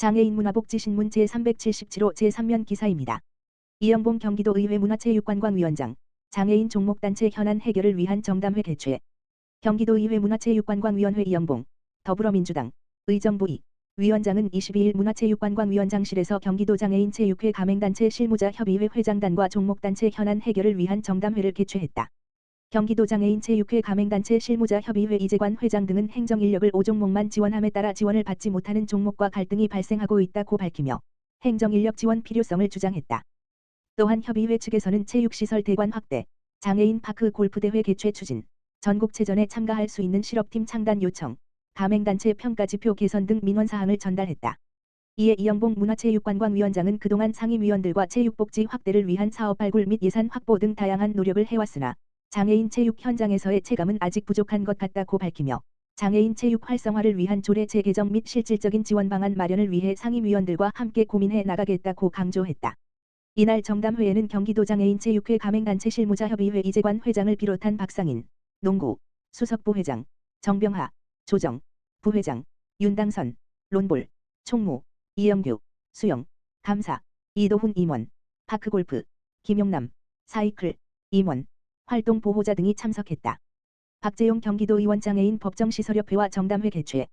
장애인 문화복지신문 제377호 제3면 기사입니다. 이영봉 경기도의회 문화체육관광위원장 장애인 종목단체 현안 해결을 위한 정담회 개최 경기도의회 문화체육관광위원회 이영봉 더불어민주당 의정부위 위원장은 22일 문화체육관광위원장실에서 경기도 장애인 체육회 가맹단체 실무자 협의회 회장단과 종목단체 현안 해결을 위한 정담회를 개최했다. 경기도 장애인 체육회 가맹단체 실무자 협의회 이재관 회장 등은 행정인력을 5종목만 지원함에 따라 지원을 받지 못하는 종목과 갈등이 발생하고 있다고 밝히며 행정인력 지원 필요성을 주장했다. 또한 협의회 측에서는 체육시설 대관 확대, 장애인 파크 골프대회 개최 추진, 전국체전에 참가할 수 있는 실업팀 창단 요청, 가맹단체 평가지표 개선 등 민원사항을 전달했다. 이에 이영봉 문화체육관광위원장은 그동안 상임위원들과 체육복지 확대를 위한 사업 발굴 및 예산 확보 등 다양한 노력을 해왔으나 장애인 체육 현장에서의 체감은 아직 부족한 것 같다고 밝히며 장애인 체육 활성화를 위한 조례 재개정 및 실질적인 지원 방안 마련을 위해 상임위원들과 함께 고민해 나가겠다고 강조했다. 이날 정담회에는 경기도 장애인 체육회 가맹단체 실무자협의회 이재관 회장을 비롯한 박상인, 농구, 수석부 회장, 정병하, 조정, 부회장, 윤당선, 론볼, 총무, 이영규, 수영, 감사, 이도훈 임원, 파크골프, 김용남, 사이클, 임원, 활동 보호자 등이 참석했다. 박재용 경기도 의원 장애인 법정시설협회와 정담회 개최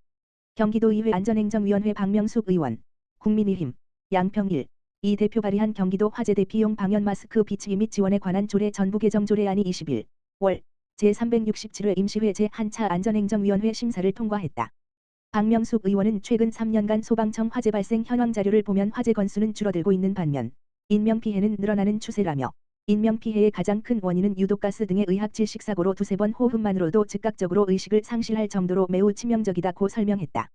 경기도의회 안전행정위원회 박명숙 의원 국민의힘 양평일 이 대표 발의한 경기도 화재 대피용 방연 마스크 비치기 및 지원에 관한 조례 전부 개정 조례안이 20일 월 제367회 임시회 제1차 안전행정위원회 심사를 통과했다. 박명숙 의원은 최근 3년간 소방청 화재 발생 현황 자료를 보면 화재 건수는 줄어들고 있는 반면 인명피해는 늘어나는 추세라며 인명피해의 가장 큰 원인은 유독가스 등의 의학질식 사고로 두세 번 호흡만으로도 즉각적으로 의식을 상실할 정도로 매우 치명적이다고 설명했다.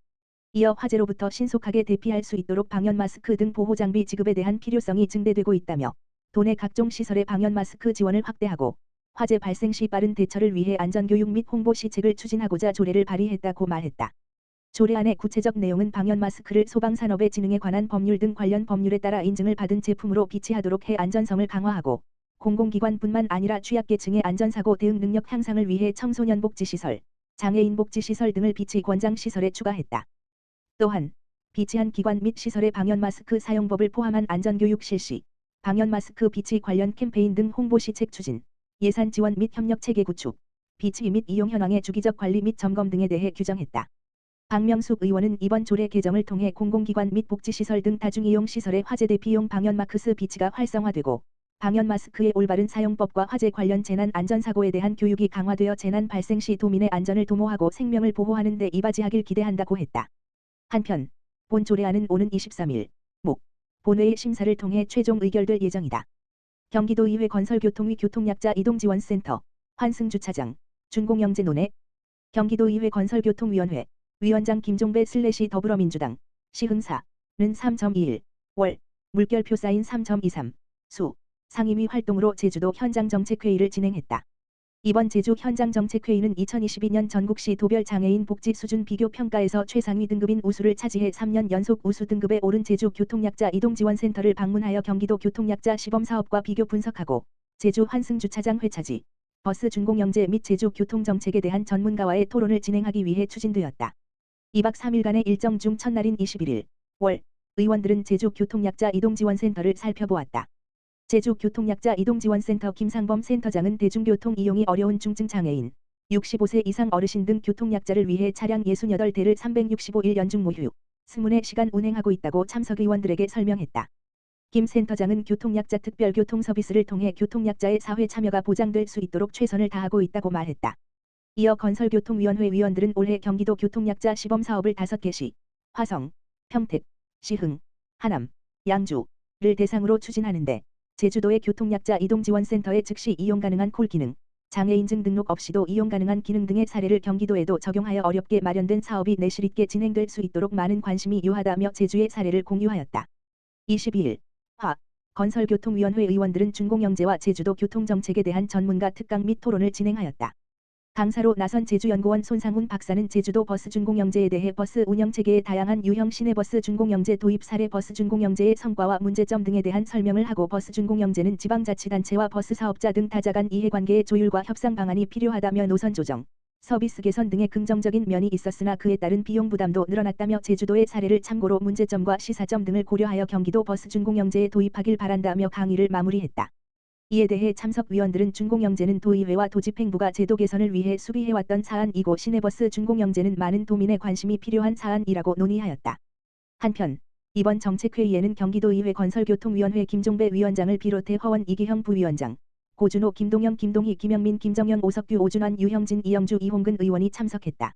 이어 화재로부터 신속하게 대피할 수 있도록 방연 마스크 등 보호 장비 지급에 대한 필요성이 증대되고 있다며 도내 각종 시설의 방연 마스크 지원을 확대하고 화재 발생 시 빠른 대처를 위해 안전교육 및 홍보 시책을 추진하고자 조례를 발의했다고 말했다. 조례안의 구체적 내용은 방연 마스크를 소방산업의 진흥에 관한 법률 등 관련 법률에 따라 인증을 받은 제품으로 비치하도록 해 안전성을 강화하고 공공기관뿐만 아니라 취약계층의 안전사고 대응 능력 향상을 위해 청소년 복지시설, 장애인 복지시설 등을 비치 권장 시설에 추가했다. 또한 비치한 기관 및 시설의 방연 마스크 사용법을 포함한 안전교육 실시, 방연 마스크 비치 관련 캠페인 등 홍보 시책 추진, 예산 지원 및 협력 체계 구축, 비치 및 이용 현황의 주기적 관리 및 점검 등에 대해 규정했다. 박명숙 의원은 이번 조례 개정을 통해 공공기관 및 복지시설 등 다중이용 시설의 화재 대피용 방연 마크스 비치가 활성화되고 방연 마스크의 올바른 사용법과 화재 관련 재난 안전 사고에 대한 교육이 강화되어 재난 발생 시 도민의 안전을 도모하고 생명을 보호하는 데 이바지하길 기대한다고 했다. 한편 본 조례안은 오는 23일 목 본회의 심사를 통해 최종 의결될 예정이다. 경기도 의회 건설교통위 교통약자 이동지원센터 환승주차장 준공영제 논의 경기도 의회 건설교통위원회 위원장 김종배 슬래시 더불어민주당 시흥사는 3.21월 물결표 사인 3.23수 상임위 활동으로 제주도 현장정책회의를 진행했다. 이번 제주 현장정책회의는 2022년 전국시 도별 장애인 복지 수준 비교 평가에서 최상위 등급인 우수를 차지해 3년 연속 우수 등급에 오른 제주 교통약자 이동지원센터를 방문하여 경기도 교통약자 시범사업과 비교 분석하고 제주 환승주차장 회차지, 버스 준공영제 및 제주 교통정책에 대한 전문가와의 토론을 진행하기 위해 추진되었다. 2박 3일간의 일정 중 첫날인 21일 월 의원들은 제주 교통약자 이동지원센터를 살펴보았다. 제주교통약자 이동지원센터 김상범 센터장은 대중교통 이용이 어려운 중증 장애인, 65세 이상 어르신 등 교통약자를 위해 차량 68대를 365일 연중 모휴, 승문의 시간 운행하고 있다고 참석 의원들에게 설명했다. 김 센터장은 교통약자 특별교통 서비스를 통해 교통약자의 사회 참여가 보장될 수 있도록 최선을 다하고 있다고 말했다. 이어 건설교통위원회 위원들은 올해 경기도 교통약자 시범 사업을 5개 시, 화성, 평택, 시흥, 하남, 양주를 대상으로 추진하는데 제주도의 교통약자 이동지원센터에 즉시 이용 가능한 콜 기능, 장애인증 등록 없이도 이용 가능한 기능 등의 사례를 경기도에도 적용하여 어렵게 마련된 사업이 내실 있게 진행될 수 있도록 많은 관심이 요하다며 제주의 사례를 공유하였다. 22일 화 건설교통위원회 의원들은 준공영제와 제주도 교통정책에 대한 전문가 특강 및 토론을 진행하였다. 강사로 나선 제주연구원 손상훈 박사는 제주도 버스 준공영제에 대해 버스 운영체계의 다양한 유형 시내버스 준공영제 도입 사례 버스 준공영제의 성과와 문제점 등에 대한 설명을 하고 버스 준공영제는 지방자치단체와 버스 사업자 등 다자 간 이해관계의 조율과 협상 방안이 필요하다며 노선 조정, 서비스 개선 등의 긍정적인 면이 있었으나 그에 따른 비용 부담도 늘어났다며 제주도의 사례를 참고로 문제점과 시사점 등을 고려하여 경기도 버스 준공영제에 도입하길 바란다며 강의를 마무리했다. 이에 대해 참석위원들은 준공영제는 도의회와 도집행부가 제도 개선을 위해 수비해왔던 사안이고 시내버스 준공영제는 많은 도민의 관심이 필요한 사안이라고 논의하였다. 한편 이번 정책회의에는 경기도의회 건설교통위원회 김종배 위원장을 비롯해 허원 이기형 부위원장, 고준호 김동영 김동희 김영민 김정현 오석규 오준환 유형진 이영주 이홍근 의원이 참석했다.